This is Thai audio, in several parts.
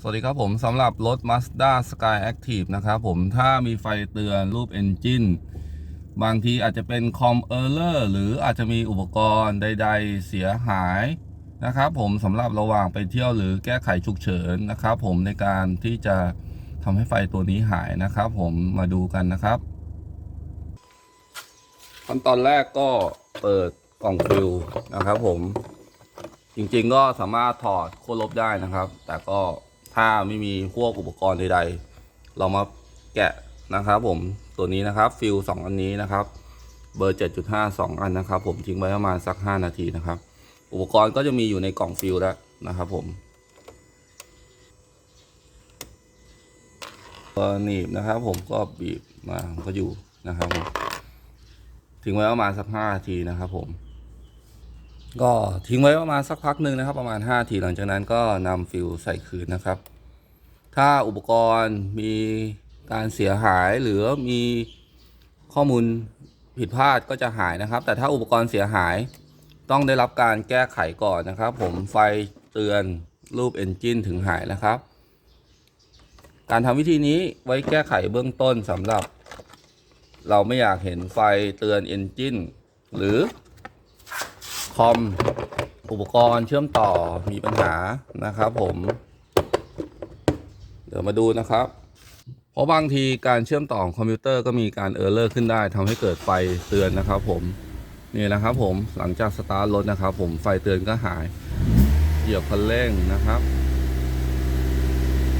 สวัสดีครับผมสำหรับรถ Mazda Sky Active นะครับผมถ้ามีไฟเตือนรูป Engine บางทีอาจจะเป็นคอมเออร์เลอร์หรืออาจจะมีอุปกรณ์ใด ๆ เสียหายนะครับผมสำหรับระหว่างไปเที่ยวหรือแก้ไขฉุกเฉินนะครับผมในการที่จะทำให้ไฟตัวนี้หายนะครับผมมาดูกันนะครับขั้นตอนแรกก็เปิดกล่องฟิลนะครับผมจริงๆก็สามารถถอดโค้ดลบได้นะครับ แต่ก็ ถ้าไม่มีพวกอุปกรณ์ใดๆ เรามาแกะนะครับผมตัวนี้นะครับฟิลสองอันนี้นะครับ เบอร์ 7.5 2 อันนะครับ ผมทิ้งไว้ประมาณสัก 5 นาทีนะครับ อุปกรณ์ก็จะมีอยู่ในกล่องฟิลแล้วนะครับผมตัวหนีบนะครับผมก็บีบมาก็อยู่นะครับผมทิ้งไว้ประมาณสัก5นาทีนะครับผม ก็ทิ้งไว้ประมาณสักพักหนึ่งนะครับ ประมาณ5ทีหลังจากนั้นก็นำฟิลใส่คืนนะครับ ถ้าอุปกรณ์มีการเสียหายหรือมีข้อมูลผิดพลาดก็จะหายนะครับ แต่ถ้าอุปกรณ์เสียหายต้องได้รับการแก้ไขก่อนนะครับ ผมไฟเตือนรูป Engine ถึงหายนะครับ การทำวิธีนี้ไว้แก้ไขเบื้องต้นสำหรับ เราไม่อยากเห็นไฟเตือน Engine หรือคอมอุปกรณ์เชื่อมต่อมีปัญหานะครับผม เดี๋ยวมาดูนะครับ เพราะบางทีการเชื่อมต่อของคอมพิวเตอร์ก็มีการเออร์เลอร์ขึ้นได้ทำให้เกิดไฟเตือนนะครับผมนี่นะครับผมหลังจากสตาร์ทรถนะครับ ผมไฟเตือนก็หายเหยียบคันเร่งนะครับ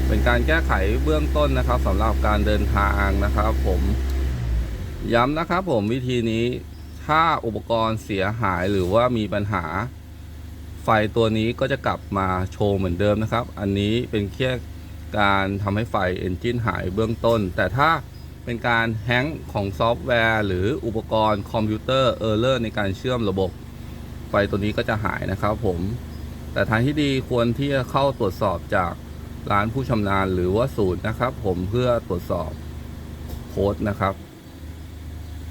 เป็นการแก้ไขเบื้องต้นนะครับสำหรับการเดินทางนะครับ ผมย้ำนะครับ ผมวิธีนี้ถ้าอุปกรณ์เสียหายหรือว่ามีปัญหา ไฟตัวนี้ก็จะกลับมาโชว์เหมือนเดิมนะครับ อันนี้เป็นแค่ การทำให้ไฟเอนจินหายเบื้องต้น แต่ถ้าเป็นการแฮงก์ของซอฟต์แวร์ หรืออุปกรณ์คอมพิวเตอร์เออร์เลอร์ในการเชื่อมระบบ ไฟตัวนี้ก็จะหายนะครับผม แต่ทางที่ดีควรที่จะเข้าตรวจสอบจากร้านผู้ชำนาญหรือว่าศูนย์นะครับ ผมเพื่อตรวจสอบโค้ดนะครับ